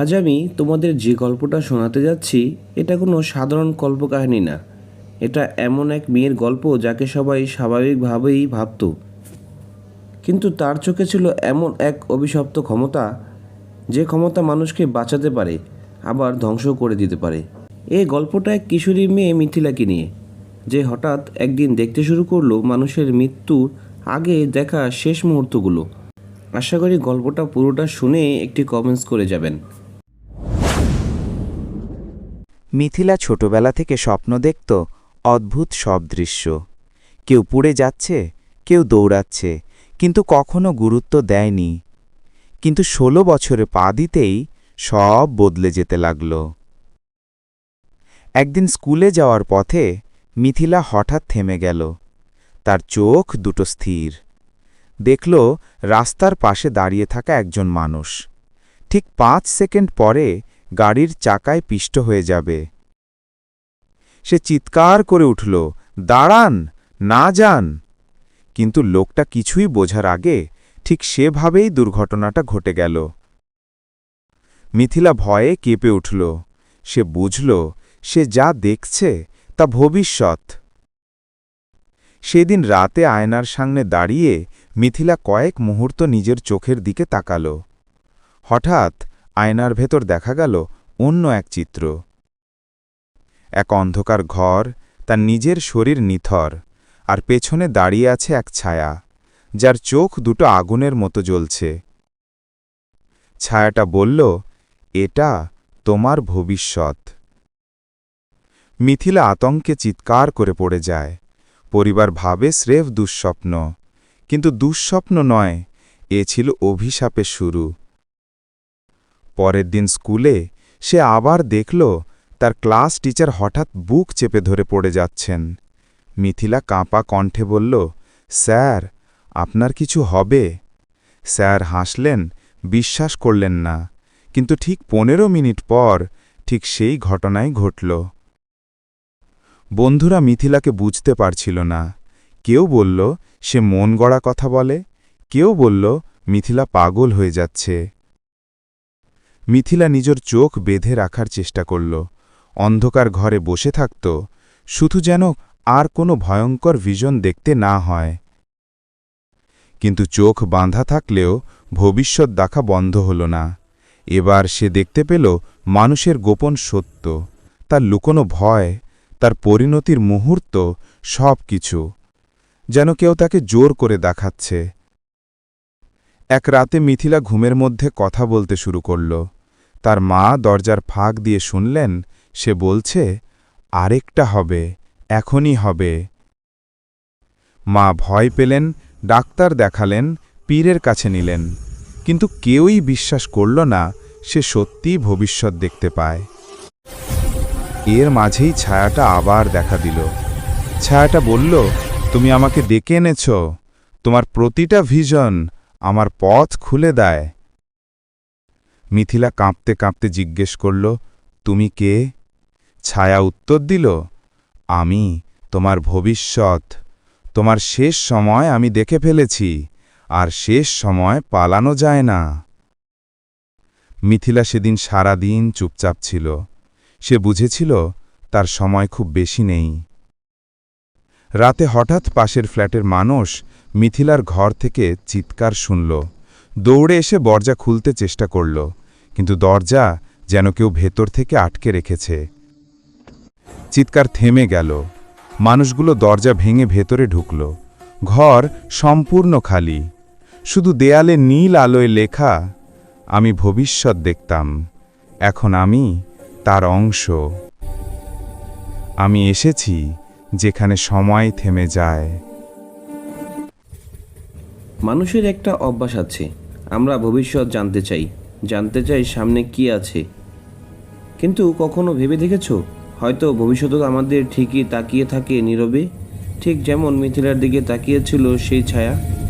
আজ আমি তোমাদের যে গল্পটা শোনাতে যাচ্ছি, এটা কোনো সাধারণ কল্পকাহিনী না। এটা এমন এক মেয়ের গল্প যাকে সবাই স্বাভাবিকভাবেই ভাবতো। কিন্তু তার চোখে ছিল এমন এক অভিশপ্ত ক্ষমতা, যে ক্ষমতা মানুষকে বাঁচাতে পারে, আবার ধ্বংস করে দিতে পারে। এই গল্পটা এক কিশোরী মেয়ে মিথিলাকে নিয়ে, যে হঠাৎ একদিন দেখতে শুরু করল মানুষের মৃত্যুর আগে দেখা শেষ মুহূর্তগুলো। আশা করি গল্পটা পুরোটা শুনে একটি কমেন্টস করে যাবেন। মিথিলা ছোটবেলা থেকে স্বপ্ন দেখত অদ্ভুত সব দৃশ্য। কেউ পুড়ে যাচ্ছে, কেউ দৌড়াচ্ছে, কিন্তু কখনো গুরুত্ব দেয়নি। কিন্তু ষোলো বছরে পা দিতেই সব বদলে যেতে লাগল। একদিন স্কুলে যাওয়ার পথে মিথিলা হঠাৎ থেমে গেল। তার চোখ দুটো স্থির। দেখল রাস্তার পাশে দাঁড়িয়ে থাকা একজন মানুষ। ঠিক পাঁচ সেকেন্ড পরে গাড়ির চাকায় পিষ্ট হয়ে যাবে। সে চিৎকার করে উঠল, দাঁড়ান, না যান। কিন্তু লোকটা কিছুই বোঝার আগে ঠিক সেভাবেই দুর্ঘটনাটা ঘটে গেল। মিথিলা ভয়ে কেঁপে উঠল। সে বুঝল, সে যা দেখছে তা ভবিষ্যৎ। সেদিন রাতে আয়নার সামনে দাঁড়িয়ে মিথিলা কয়েক মুহূর্ত নিজের চোখের দিকে তাকাল। হঠাৎ আয়নার ভেতর দেখা গেল অন্য এক চিত্র। এক অন্ধকার ঘর, তার নিজের শরীর নিথর, আর পেছনে দাঁড়িয়ে আছে এক ছায়া, যার চোখ দুটো আগুনের মতো জ্বলছে। ছায়াটা বলল, এটা তোমার ভবিষ্যৎ। মিথিলা আতঙ্কে চিৎকার করে পড়ে যায়। পরিবার ভাবে স্রেফ দুঃস্বপ্ন, কিন্তু দুঃস্বপ্ন নয়, এ ছিল অভিশাপের শুরু। পরের দিন স্কুলে সে আবার দেখল তার ক্লাস টিচার হঠাৎ বুক চেপে ধরে পড়ে যাচ্ছেন। মিথিলা কাঁপা কণ্ঠে বলল, স্যার, আপনার কিছু হবে? স্যার হাসলেন, বিশ্বাস করলেন না। কিন্তু ঠিক পনেরো মিনিট পর ঠিক সেই ঘটনাই ঘটল। বন্ধুরা মিথিলাকে বুঝতে পারছিল না। কেউ বলল, সে মন গড়া কথা বলে। কেউ বলল, মিথিলা পাগল হয়ে যাচ্ছে। মিথিলা নিজের চোখ বেঁধে রাখার চেষ্টা করল। অন্ধকার ঘরে বসে থাকত, শুধু যেন আর কোনো ভয়ঙ্কর ভিজন দেখতে না হয়। কিন্তু চোখ বাঁধা থাকলেও ভবিষ্যৎ দেখা বন্ধ হল না। এবার সে দেখতে পেল মানুষের গোপন সত্য, তার লুকোনো ভয়, তার পরিণতির মুহূর্ত সব কিছু যেন কেউ তাকে জোর করে দেখাচ্ছে। এক রাতে মিথিলা ঘুমের মধ্যে কথা বলতে শুরু করল। তার মা দরজার ফাঁক দিয়ে শুনলেন, সে বলছে, আরেকটা হবে, এখনই হবে। মা ভয় পেলেন, ডাক্তার দেখালেন, পীরের কাছে নিলেন। কিন্তু কেউই বিশ্বাস করল না, সে সত্যিই ভবিষ্যৎ দেখতে পায়। এর মাঝেই ছায়াটা আবার দেখা দিল। ছায়াটা বলল, তুমি আমাকে ডেকে এনেছ। তোমার প্রতিটা ভিজন আমার পথ খুলে দেয়। মিথিলা কাঁপতে কাঁপতে জিজ্ঞেস করল, তুমি কে? ছায়া উত্তর দিল, আমি তোমার ভবিষ্যৎ। তোমার শেষ সময় আমি দেখে ফেলেছি, আর শেষ সময় পালানো যায় না। মিথিলা সেদিন সারা দিন চুপচাপ ছিল। সে বুঝেছিল তার সময় খুব বেশি নেই। রাতে হঠাৎ পাশের ফ্ল্যাটের মানুষ মিথিলার ঘর থেকে চিৎকার শুনল। দৌড়ে এসে দরজা খুলতে চেষ্টা করল, কিন্তু দরজা যেন কেউ ভেতর থেকে আটকে রেখেছে। চিৎকার থেমে গেল। মানুষগুলো দরজা ভেঙে ভেতরে ঢুকল। ঘর সম্পূর্ণ খালি। শুধু দেয়ালে নীল আলোয় লেখা, আমি ভবিষ্যৎ দেখতাম। এখন আমি তার অংশ। আমি এসেছি যেখানে সময় থেমে যায়। মানুষের একটা অভ্যাস আছে, আমরা ভবিষ্যৎ জানতে চাই জানতে চাই সামনে কি আছে। কিন্তু কখনো ভেবে দেখেছ? হয়তো ভবিষ্যৎ আমাদের ঠিকই তাকিয়ে থাকে নীরবে, ঠিক যেমন মিথিলার দিকে তাকিয়েছিল সেই ছায়া।